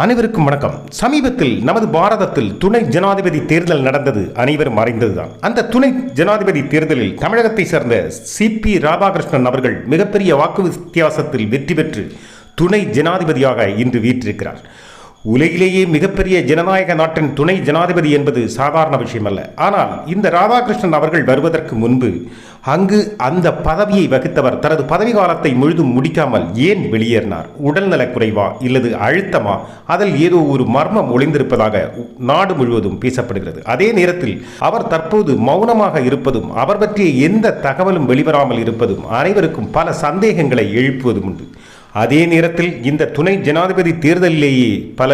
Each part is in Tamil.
அனைவருக்கும் வணக்கம். சமீபத்தில் நமது பாரதத்தில் துணை ஜனாதிபதி தேர்தல் நடந்தது அனைவரும் அறிந்ததுதான். அந்த துணை ஜனாதிபதி தேர்தலில் தமிழகத்தை சேர்ந்த சி பி ராதாகிருஷ்ணன் அவர்கள் மிகப்பெரிய வாக்கு வித்தியாசத்தில் வெற்றி பெற்று துணை ஜனாதிபதியாக இன்று வீற்றிருக்கிறார். உலகிலேயே மிகப்பெரிய ஜனநாயக நாட்டின் துணை ஜனாதிபதி என்பது சாதாரண விஷயமல்ல. ஆனால் இந்த ராதாகிருஷ்ணன் அவர்கள் வருவதற்கு முன்பு அங்கு அந்த பதவியை வகித்தவர் தனது பதவி காலத்தை முழுதும் முடிக்காமல் ஏன் வெளியேறினார்? உடல்நலக் குறைவா இல்லது அழுத்தமா? அதில் ஏதோ ஒரு மர்மம் ஒளிந்திருப்பதாக நாடு முழுவதும் பேசப்படுகிறது. அதே நேரத்தில் அவர் தற்போது மௌனமாக இருப்பதும் அவர் பற்றிய எந்த தகவலும் வெளிவராமல் இருப்பதும் அனைவருக்கும் பல சந்தேகங்களை எழுப்புவதும் உண்டு. அதே நேரத்தில் இந்த துணை ஜனாதிபதி தேர்தலிலேயே பல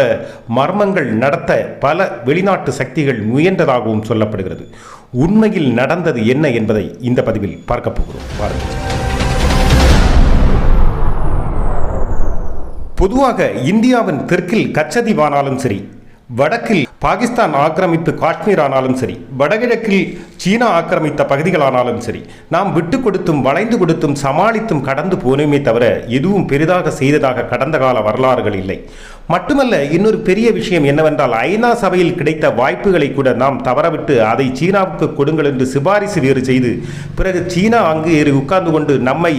மர்மங்கள் நடத்த பல வெளிநாட்டு சக்திகள் முயன்றதாகவும் சொல்லப்படுகிறது. உண்மையில் நடந்தது என்ன என்பதை இந்த பதிவில் பார்க்க போகிறோம். பாருங்கள் பொதுவாக இந்தியாவின் தெற்கில் கச்சதீவானாலும் சரி வடக்கில் பாகிஸ்தான் ஆக்கிரமிப்பு காஷ்மீர் ஆனாலும் சரி வடகிழக்கில் சீனா ஆக்கிரமித்த பகுதிகளானாலும் சரி நாம் விட்டு கொடுத்தும் வளைந்து கொடுத்தும் சமாளித்தும் கடந்து போனோமே தவிர எதுவும் பெரிதாக செய்ததாக கடந்த கால வரலாறுகள் இல்லை. மட்டுமல்ல இன்னொரு பெரிய விஷயம் என்னவென்றால் ஐநா சபையில் கிடைத்த வாய்ப்புகளை கூட நாம் தவறவிட்டு அதை சீனாவுக்கு கொடுங்கள் என்று சிபாரிசு வேறு செய்து பிறகு சீனா அங்கு ஏறி உட்கார்ந்து கொண்டு நம்மை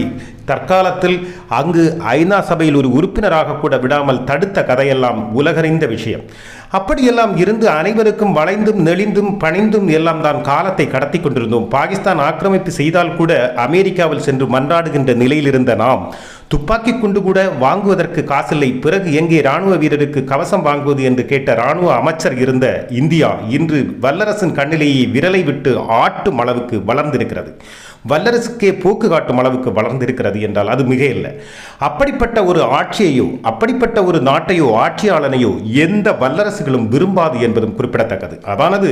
தற்காலத்தில் அங்கு ஐநா சபையில் ஒரு உறுப்பினராக கூட விடாமல் தடுத்த கதையெல்லாம் உலகறிந்த விஷயம். அப்படியெல்லாம் இருந்து அனைவருக்கும் வளைந்தும் நெளிந்தும் பணிந்தும் எல்லாம் தான் காலத்தை கடத்தி கொண்டிருந்தோம். பாகிஸ்தான் ஆக்கிரமிப்பு செய்தால் கூட அமெரிக்காவில் சென்று மன்றாடுகின்ற நிலையில் இருந்த நாம் துப்பாக்கி குண்டு கூட வாங்குவதற்கு காசில்லை. பிறகு எங்கே ராணுவ வீரருக்கு கவசம் வாங்குவது என்று கேட்ட ராணுவ அமைச்சர் இருந்த இந்தியா இன்று வல்லரசின் கண்ணிலேயே விரலை விட்டு ஆட்டும் அளவுக்கு வளர்ந்திருக்கிறது. வல்லரசுக்கே போக்கு காட்டும் அளவுக்கு வளர்ந்திருக்கிறது என்றால் அது மிக இல்லை அப்படிப்பட்ட ஒரு ஆட்சியையோ அப்படிப்பட்ட ஒரு நாட்டையோ ஆட்சியாளனையோ எந்த வல்லரசுகளும் விரும்பாது என்பதும் குறிப்பிடத்தக்கது. அதானது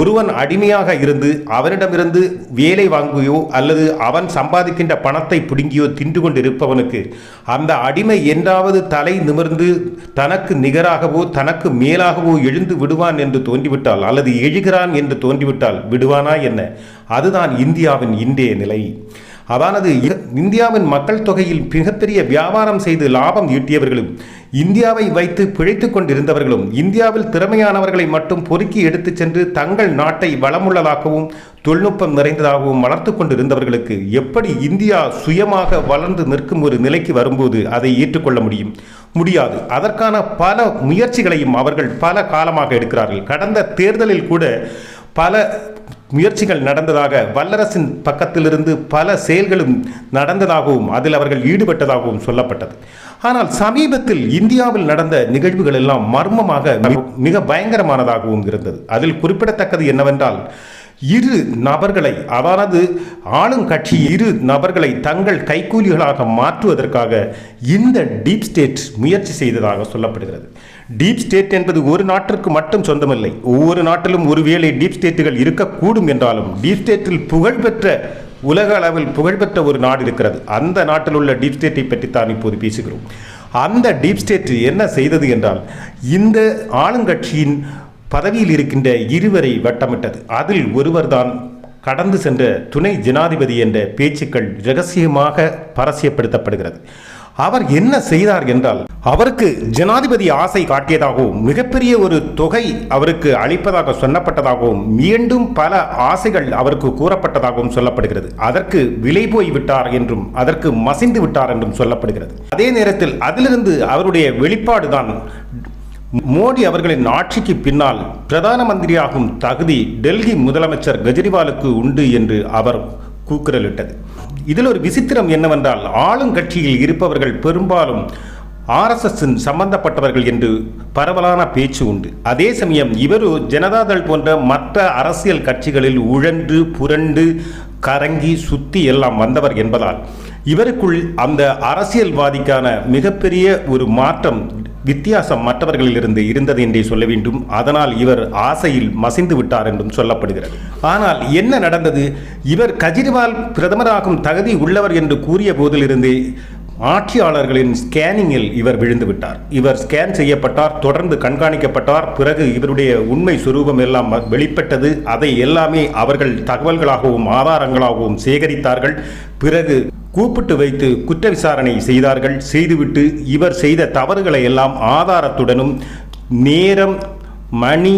ஒருவன் அடிமையாக இருந்து அவனிடமிருந்து வேலை வாங்குவையோ அல்லது அவன் சம்பாதிக்கின்ற பணத்தை பிடுங்கியோ தின்று கொண்டு இருப்பவனுக்கு அந்த அடிமை என்றாவது தலை நிமிர்ந்து தனக்கு நிகராகவோ தனக்கு மேலாகவோ எழுந்து விடுவான் என்று தோன்றிவிட்டால் அல்லது எழுகிறான் என்று தோன்றிவிட்டால் விடுவானா என்ன? அதுதான் இந்தியாவின் இன்றைய நிலை. அதானது இந்தியாவின் மக்கள் தொகையில் மிகப்பெரிய வியாபாரம் செய்து லாபம் ஈட்டியவர்களும் இந்தியாவை வைத்து பிழைத்துக் கொண்டிருந்தவர்களும் இந்தியாவில் திறமையானவர்களை மட்டும் பொறுக்கி எடுத்துச் சென்று தங்கள் நாட்டை வளமுள்ளதாகவும் தொழில்நுட்பம் நிறைந்ததாகவும் வளர்த்து கொண்டிருந்தவர்களுக்கு எப்படி இந்தியா சுயமாக வளர்ந்து நிற்கும் ஒரு நிலைக்கு வரும்போது அதை ஏற்றுக்கொள்ள முடியும்? முடியாது. அதற்கான பல முயற்சிகளையும் அவர்கள் பல காலமாக எடுக்கிறார்கள். கடந்த தேர்தலில் கூட பல முயற்சிகள் நடந்ததாக வல்லரசின் பக்கத்திலிருந்து பல செயல்களும் நடந்ததாகவும் அதில் அவர்கள் ஈடுபட்டதாகவும் சொல்லப்பட்டது. ஆனால் சமீபத்தில் இந்தியாவில் நடந்த நிகழ்வுகள் எல்லாம் மர்மமாக மிக பயங்கரமானதாகவும் இருந்தது. அதில் குறிப்பிடத்தக்கது என்னவென்றால் இரு நபர்களை அதாவது ஆளுங்கட்சி இரு நபர்களை தங்கள் கைக்கூலிகளாக மாற்றுவதற்காக இந்த டீப் ஸ்டேட் முயற்சி செய்ததாக சொல்லப்படுகிறது. டீப் ஸ்டேட் என்பது ஒரு நாட்டிற்கு மட்டும் சொந்தமில்லை. ஒவ்வொரு நாட்டிலும் ஒருவேளை டீப் ஸ்டேட்டுகள் இருக்கக்கூடும் என்றாலும் டீப் ஸ்டேட்டில் புகழ்பெற்ற உலக அளவில் புகழ்பெற்ற ஒரு நாடு இருக்கிறது. அந்த நாட்டில் உள்ள டீப் ஸ்டேட்டை பற்றித்தான் இப்போது பேசுகிறோம். அந்த டீப் ஸ்டேட் என்ன செய்தது என்றால் இந்த ஆளுங்கட்சியின் பதவியில் இருக்கின்ற இருவரை வட்டமிட்டது. அதில் ஒருவர்தான் கடந்து சென்ற துணை ஜனாதிபதி என்ற பேச்சுக்கள் ரகசியமாக பரசியப்படுத்தப்படுகிறது அவர் என்ன செய்தார் என்றால் அவருக்கு ஜனாதிபதி ஆசை காட்டியதாகவும் மிகப்பெரிய ஒரு தொகை அவருக்கு அளிப்பதாக சொல்லப்பட்டதாகவும் மீண்டும் பல ஆசைகள் அவருக்கு கூறப்பட்டதாகவும் சொல்லப்படுகிறது. அதற்கு விலை போய் விட்டார் என்றும் அதற்கு மசிந்து விட்டார் என்றும் சொல்லப்படுகிறது. அதே நேரத்தில் அதிலிருந்து அவருடைய வெளிப்பாடுதான் மோடி அவர்களின் ஆட்சிக்கு பின்னால் பிரதான மந்திரியாகும் தகுதி டெல்லி முதலமைச்சர் கெஜ்ரிவாலுக்கு உண்டு என்று அவர் கூக்குரலிட்டது. இதில் ஒரு விசித்திரம் என்னவென்றால் ஆளுங்கட்சியில் இருப்பவர்கள் பெரும்பாலும் ஆர்எஸ்எஸ்ஸின் சம்பந்தப்பட்டவர்கள் என்று பரவலான பேச்சு உண்டு. அதே சமயம் இவரு ஜனதாதள் போன்ற மற்ற அரசியல் கட்சிகளில் உழன்று புரண்டு கரங்கி சுத்தி எல்லாம் வந்தவர் என்பதால் இவருக்குள் அந்த அரசியல்வாதிக்கான மிகப்பெரிய ஒரு மாற்றம் வித்தியாசம் மற்றவர்களிலிருந்து இருந்தது என்றே சொல்ல வேண்டும். அதனால் இவர் ஆசையில் மசிந்து விட்டார் என்றும் சொல்லப்படுகிறது. ஆனால் என்ன நடந்தது? இவர் கஜ்ரிவால் பிரதமராகும் தகுதி உள்ளவர் என்று கூறிய போதிலிருந்து ஆட்சியாளர்களின் ஸ்கேனிங்கில் இவர் விழுந்து விட்டார் இவர் ஸ்கேன் செய்யப்பட்டார் தொடர்ந்து கண்காணிக்கப்பட்டார் பிறகு இவருடைய உண்மை சுரூபம் எல்லாம் வெளிப்பட்டது. அதை எல்லாமே அவர்கள் தகவல்களாகவும் ஆதாரங்களாகவும் சேகரித்தார்கள். பிறகு கூப்பிட்டு வைத்து குற்ற விசாரணை செய்தார்கள். செய்துவிட்டு இவர் செய்த தவறுகளை எல்லாம் ஆதாரத்துடனும் நேரம் மணி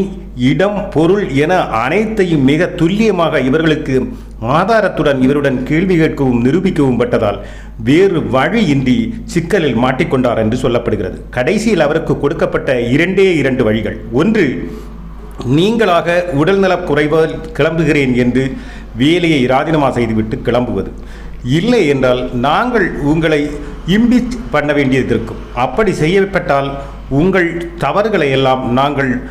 இடம் பொருள் என அனைத்தையும் மிக துல்லியமாக இவர்களுக்கு ஆதாரத்துடன் இவருடன் கேள்வி கேட்கவும் நிரூபிக்கவும் பட்டதால் வேறு வழியின்றி சிக்கலில் மாட்டிக்கொண்டார் என்று சொல்லப்படுகிறது. கடைசியில் அவருக்கு கொடுக்கப்பட்ட இரண்டே இரண்டு வழிகள். ஒன்று நீங்களாக உடல்நலக் குறைவால் கிளம்புகிறேன் என்று வேலையை ராஜினாமா செய்துவிட்டு கிளம்புவது. இல்லை என்றால் நாங்கள் உங்களை இம்பிச் பண்ண வேண்டியது இருக்கும் அப்படி செய்யப்பட்டால் உங்கள் தவறுகளை எல்லாம் நாங்கள்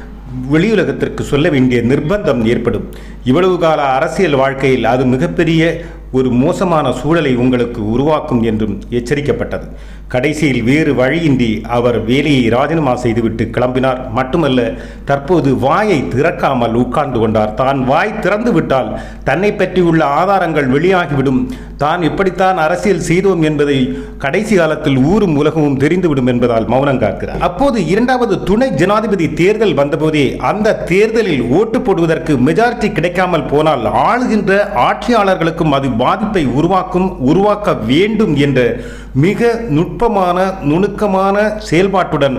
வெளியுலகத்திற்கு சொல்ல வேண்டிய நிர்பந்தம் ஏற்படும். இவ்வளவு கால அரசியல் வாழ்க்கையில் அது மிகப்பெரிய ஒரு மோசமான சூழலை உங்களுக்கு உருவாக்கும் என்றும் எச்சரிக்கப்பட்டது. கடைசியில் வேறு வழியின்றி அவர் வேலையை ராஜினாமா செய்துவிட்டு கிளம்பினார். மட்டுமல்ல தற்போது வாயை திறக்காமல் உட்கார்ந்து கொண்டார். தான் வாய் திறந்து விட்டால் தன்னை பற்றியுள்ள ஆதாரங்கள் வெளியாகிவிடும். தான் இப்படித்தான் அரசியல் செய்தோம் என்பதை கடைசி காலத்தில் ஊரும் உலகமும் தெரிந்துவிடும் என்பதால் மௌனம் காக்கிறார். அப்போது இரண்டாவது துணை ஜனாதிபதி தேர்தல் வந்தபோதே அந்த தேர்தலில் ஓட்டு போடுவதற்கு மெஜாரிட்டி கிடைக்காமல் போனால் ஆளுகின்ற ஆட்சியாளர்களுக்கும் அது பாதிப்பை உருவாக்கும் உருவாக்க வேண்டும் என்ற மிக நுட்பமான நுணுக்கமான செயல்பாட்டுடன்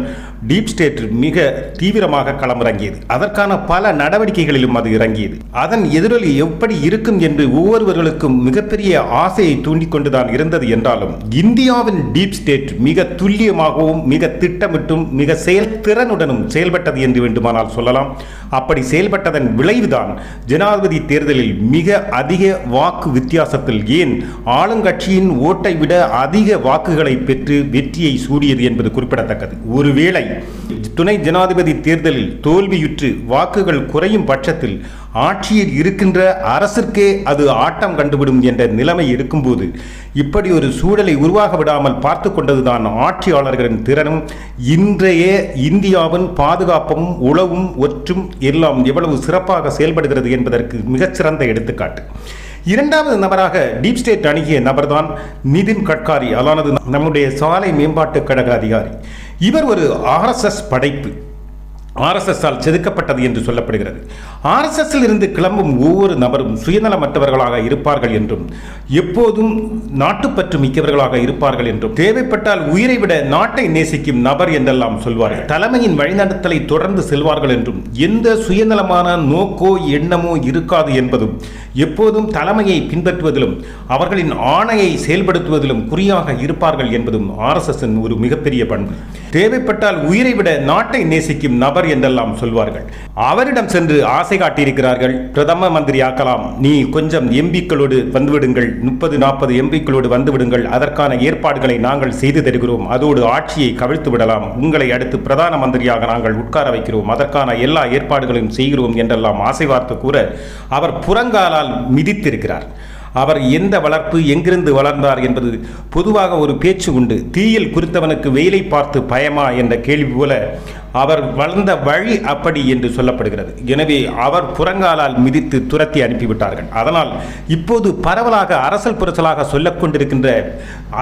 டீப் ஸ்டேட் மிக தீவிரமாக களமிறங்கியது. அதற்கான பல நடவடிக்கைகளிலும் அது இறங்கியது. அதன் எதிரொலி எப்படி இருக்கும் என்று ஒவ்வொருவர்களுக்கும் மிகப்பெரிய ஆசையை தூண்டிக்கொண்டுதான் இருந்தது என்றாலும் இந்தியாவின் டீப் ஸ்டேட் மிக துல்லியமாகவும் மிக திட்டமிட்டும் மிக செயல்திறனுடனும் செயல்பட்டது என்று வேண்டுமானால் சொல்லலாம். அப்படி செயல்பட்டதன் விளைவுதான் ஜனாதிபதி தேர்தலில் மிக அதிக வாக்கு வித்தியாசத்தில் ஏன் ஆளுங்கட்சியின் ஓட்டை விட அதிக வாக்குகளை பெற்று வெற்றியை சூடியது என்பது குறிப்பிடத்தக்கது. ஒருவேளை துணை ஜனாதிபதி தேர்தலில் தோல்வியுற்று வாக்குகள் குறையும் பட்சத்தில் ஆட்சியில் இருக்கின்ற அரசிற்கே அது ஆட்டம் கண்டுவிடும் என்ற நிலைமை இருக்கும்போது இப்படி ஒரு சூழலை உருவாக விடாமல் பார்த்து கொண்டதுதான் ஆட்சியாளர்களின் திறனும் இன்றைய இந்தியாவின் பாதுகாப்பும் உளவும் ஒற்றும் எல்லாம் எவ்வளவு சிறப்பாக செயல்படுகிறது என்பதற்கு மிகச்சிறந்த எடுத்துக்காட்டு. இரண்டாவது நபராக டீப் ஸ்டேட் அணுகிய நபர்தான் நிதின் கட்காரி. அதானது நம்முடைய சாலை மேம்பாட்டு கழக அதிகாரி. இவர் ஒரு ஆர்எஸ்எஸ் படைப்பு. ஆர்எஸ்எஸ்ஸால் செதுக்கப்பட்டது என்று சொல்லப்படுகிறது. ஆர்எஸ்எஸ்ஸில் இருந்து கிளம்பும் ஒவ்வொரு நபரும் சுயநலமற்றவர்களாக இருப்பார்கள் என்றும் எப்போதும் நாட்டுப்பற்று மிக்கவர்களாக இருப்பார்கள் என்றும் தேவைப்பட்டால் உயிரை விட நாட்டை நேசிக்கும் நபர் என்றெல்லாம் சொல்வார்கள். தலைமையின் வழிநடத்தலை தொடர்ந்து செல்வார்கள் என்றும் எந்த சுயநலமான நோக்கோ எண்ணமோ இருக்காது என்பதும் எப்போதும் தலைமையை பின்பற்றுவதிலும் அவர்களின் ஆணையை செயல்படுத்துவதிலும் குறியாக இருப்பார்கள் என்பதும் ஆர்எஸ்எஸ்ஸின் ஒரு மிகப்பெரிய பண்பு. தேவைப்பட்டால் உயிரை விட நாட்டை நேசிக்கும் நபர் என்றெல்லாம் சொல்வார்கள். அவரிடம் சென்று ஆசை காட்டியிருக்கிறார்கள் பிரதம மந்திரி ஆக்கலாம் நீ கொஞ்சம் எம்பிக்களோடு வந்துவிடுங்கள் முப்பது நாற்பது எம்பிக்களோடு வந்துவிடுங்கள் அதற்கான ஏற்பாடுகளை நாங்கள் செய்து தருகிறோம் அதோடு ஆட்சியை கவிழ்த்து விடலாம் உங்களை அடுத்து பிரதான மந்திரியாக நாங்கள் உட்கார வைக்கிறோம் அதற்கான எல்லா ஏற்பாடுகளையும் செய்கிறோம் என்றெல்லாம் ஆசை வார்த்து கூற அவர் புறங்காலால் மிதித்திருக்கிறார். அவர் எந்த வளர்ப்பு எங்கிருந்து வளர்ந்தார் என்பது பொதுவாக ஒரு பேச்சு உண்டு. தீயில் குறித்தவனுக்கு வெயிலை பார்த்து பயமா என்ற கேள்வி போல அவர் வளர்ந்த வழி அப்படி என்று சொல்லப்படுகிறது. எனவே அவர் புறங்காலால் மிதித்து துரத்தி அனுப்பிவிட்டார்கள். அதனால் இப்போது பரவலாக அரசல் புரசலாக சொல்லிக் கொண்டிருக்கின்ற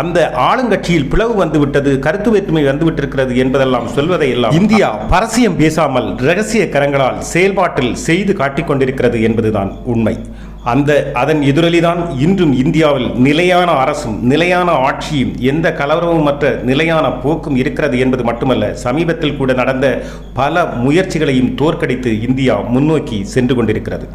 அந்த ஆளுங்கட்சியில் பிளவு வந்துவிட்டது கருத்து வேற்றுமை வந்துவிட்டிருக்கிறது என்பதெல்லாம் சொல்வதை எல்லாம் இந்தியா பரசியம் பேசாமல் ரகசிய கரங்களால் செயல்பாட்டில் செய்து காட்டிக் கொண்டிருக்கிறது என்பதுதான் உண்மை. அந்த அதன் எதிரொலிதான் இன்றும் இந்தியாவில் நிலையான அரசும் நிலையான ஆட்சியும் எந்த கலவரமுமற்ற நிலையான போக்கும் இருக்கிறது என்பது மட்டுமல்ல சமீபத்தில் கூட நடந்த பல முயற்சிகளையும் தோற்கடித்து இந்தியா முன்னோக்கி சென்று கொண்டிருக்கிறது.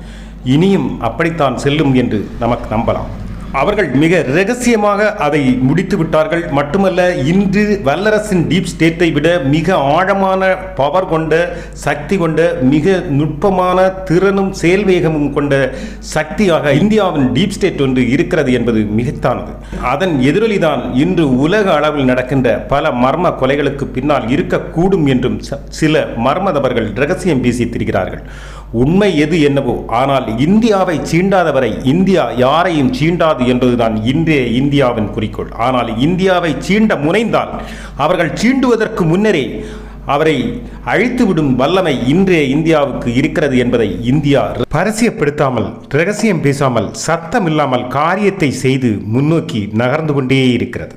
இனியும் அப்படித்தான் செல்லும் என்று நமக்கு நம்பலாம். அவர்கள் மிக ரகசியமாக அதை முடித்து விட்டார்கள். மட்டுமல்ல இன்று வல்லரசின் டீப் ஸ்டேட்டை விட மிக ஆழமான பவர் கொண்ட சக்தி கொண்ட மிக நுட்பமான திறனும் செயல்வேகமும் கொண்ட சக்தியாக இந்தியாவின் டீப் ஸ்டேட் ஒன்று இருக்கிறது என்பது மிகத்தானது. அதன் எதிரொலிதான் இன்று உலக அளவில் நடக்கின்ற பல மர்ம கொலைகளுக்கு பின்னால் இருக்கக்கூடும் என்றும் ச- சில மர்மதவர்கள் ரகசியம் பேசி திரிகிறார்கள் உண்மை எது என்னவோ. ஆனால் இந்தியாவை சீண்டாதவரை இந்தியா யாரையும் சீண்டாது என்பதுதான் இன்றைய இந்தியாவின் குறிக்கோள். ஆனால் இந்தியாவை சீண்ட முனைந்தால் அவர்கள் சீண்டுவதற்கு முன்னரே அவரை அழித்துவிடும் வல்லமை இன்றைய இந்தியாவுக்கு இருக்கிறது என்பதை இந்தியா பரசியப்படுத்தாமல் ரகசியம் பேசாமல் சத்தம் இல்லாமல் காரியத்தை செய்து முன்னோக்கி நகர்ந்து கொண்டே இருக்கிறது.